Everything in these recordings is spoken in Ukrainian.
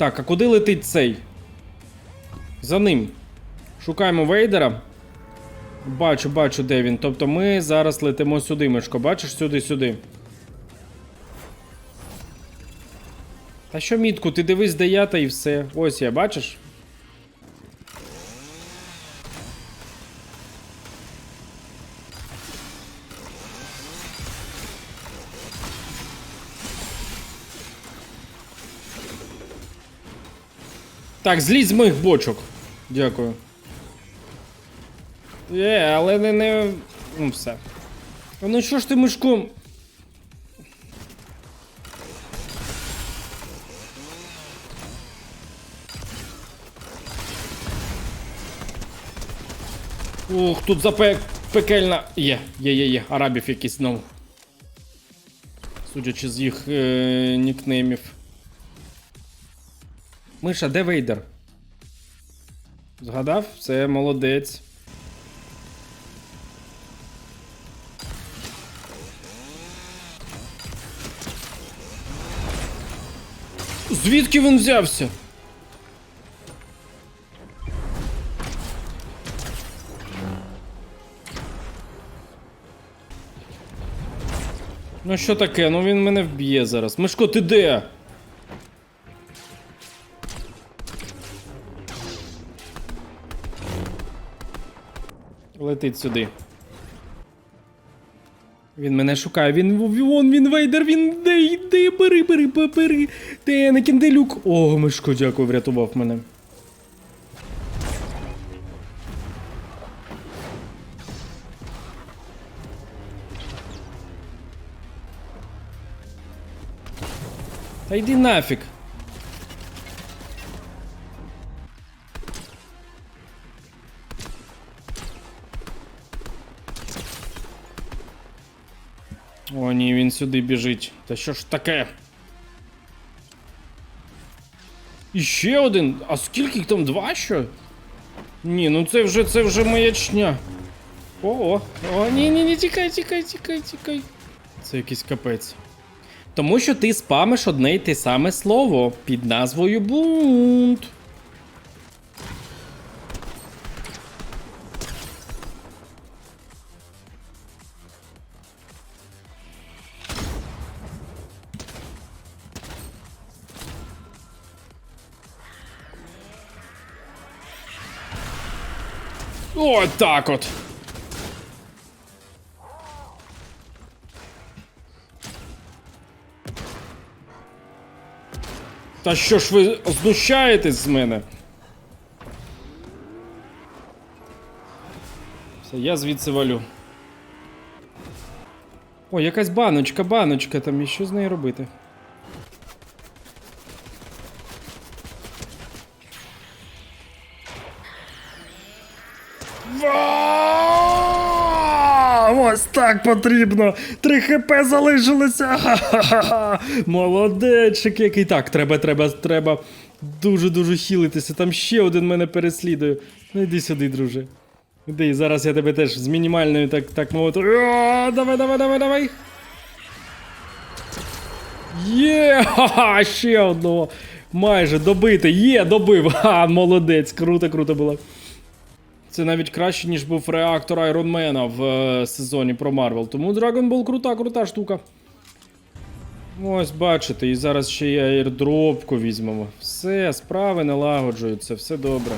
Так, а куди летить цей? За ним. Шукаємо Вейдера. Бачу, бачу, де він. Тобто ми зараз летимо сюди, Мишко. Бачиш, сюди, сюди. Та що мітку, ти дивись, де я, та і все. Ось я, бачиш? Так, злізь з моїх бочок. Дякую. Є, але не, не. Ну все. Ну що ж ти мишком? Ух, тут запек... пекельна. Є, є, є, є. Арабів якісь знову. Судячи з їх е- нікнеймів. Миша, де Вейдер? Згадав? Все, молодець. Звідки він взявся? Ну що таке? Ну він мене вб'є зараз. Мишко, ти де? Летить сюди. Він мене шукає, він вон, він вейдер, він де йди, бери, бери, бери. Де Енакін, де люк. О, Мишко, дякую, врятував мене. Та йди нафіг. О, ні, він сюди біжить. Та що ж таке? І ще один. А скільки їх там два що? Ні, ну це вже це вже маячня. О, о, ні, ні, ні, тікай, тікай, тікай, тікай. Це якийсь капець. Тому що ти спамиш одне й те саме слово під назвою бунт. О, так от. Та що ж ви знущаєтесь з мене? Все, я звідси валю. О, якась баночка, баночка там, і що з нею робити? Ось так потрібно. Три хп залишилося. Ха-ха-ха. Молодечик який. Так, треба, треба, треба дуже-дуже хілитися. Там ще один мене переслідує. Ну йди сюди, друже. Іди, зараз я тебе теж з мінімальною, так, так мовити. О, Давай, давай, давай, давай. Є! Ха-ха, ще одного. Майже добити. Є, добив. Ха, молодець. Круто, круто було. Це навіть краще, ніж був реактор Айронмена в е, сезоні про Марвел. Тому Dragon Ball крута, крута штука. Ось бачите, і зараз ще й аірдропку візьмемо. Все, справи налагоджуються, все добре.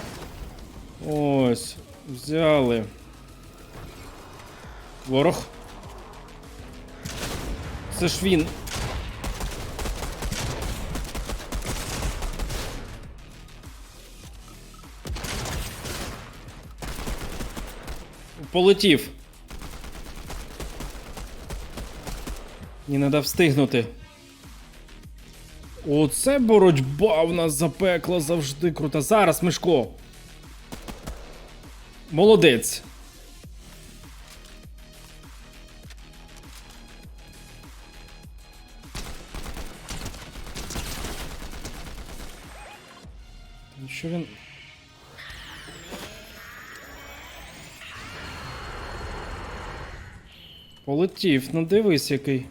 Ось, взяли. Ворог. Це ж він. Полетів. Ні, треба встигнути. Оце боротьба в нас запекла завжди крута. Зараз, Мишко. Молодець. Що він. Полетів, ну дивись який.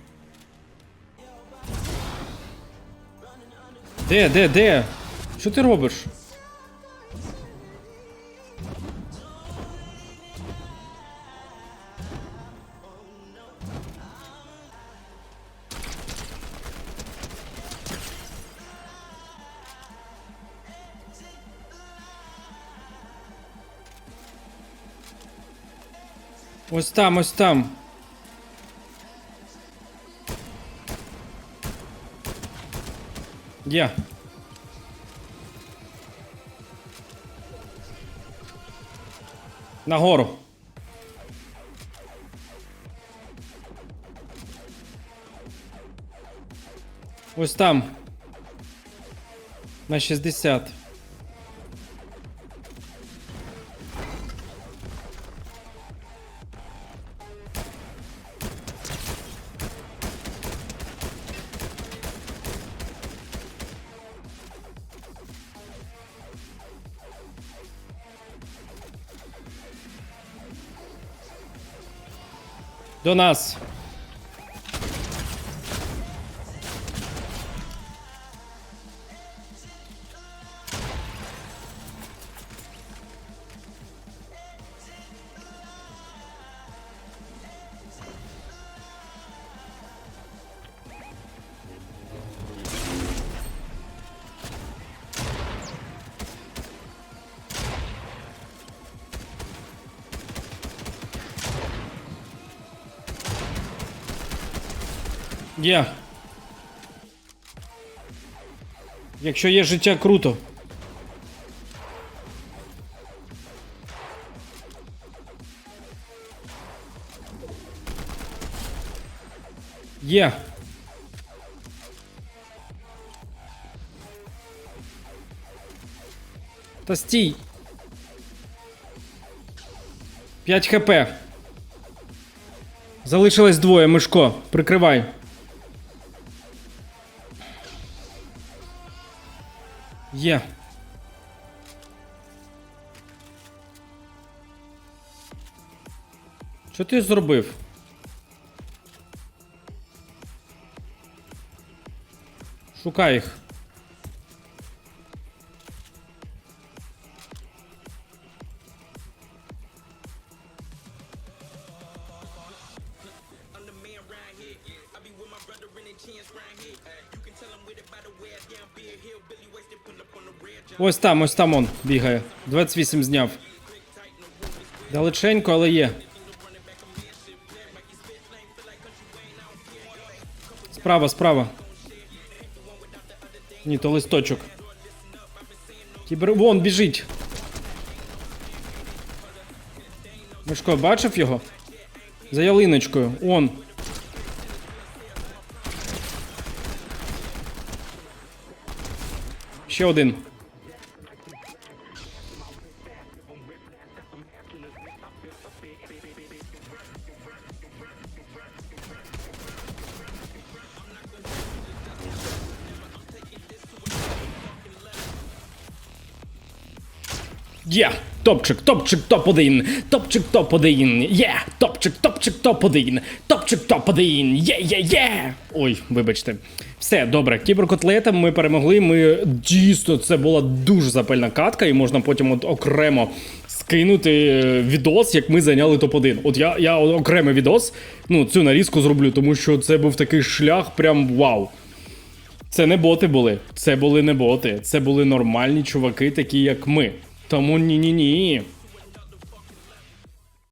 Де, де, де? Що ти робиш? Ось там, ось там. Є. Нагору. Ось там. На 60. До нас. Є. Якщо є життя, круто. Є. Та стій. 5 хп. Залишилось двоє, Мишко. Прикривай. Є. Що ти зробив? Шукай їх. Ось там, ось там он бігає. 28 зняв. Далеченько, але є. Справа, справа. Ні, то листочок. Кібер... Вон біжить. Мишко, бачив його? За ялиночкою. Он. Ще один. Є, топчик, топчик, топ-1, топчик, топ-1, є, топчик, топчик, топ-1, топчик, топ-1, є, є, є. Ой, вибачте. Все, добре, кіберкотлетом ми перемогли. Ми дійсно це була дуже запальна катка, і можна потім от окремо скинути е, відос, як ми зайняли топ-1. От я, я окремий відос, ну, цю нарізку зроблю, тому що це був такий шлях, прям вау. Це не боти були. Це були не боти. Це були нормальні чуваки, такі як ми. Тому ні-ні-ні.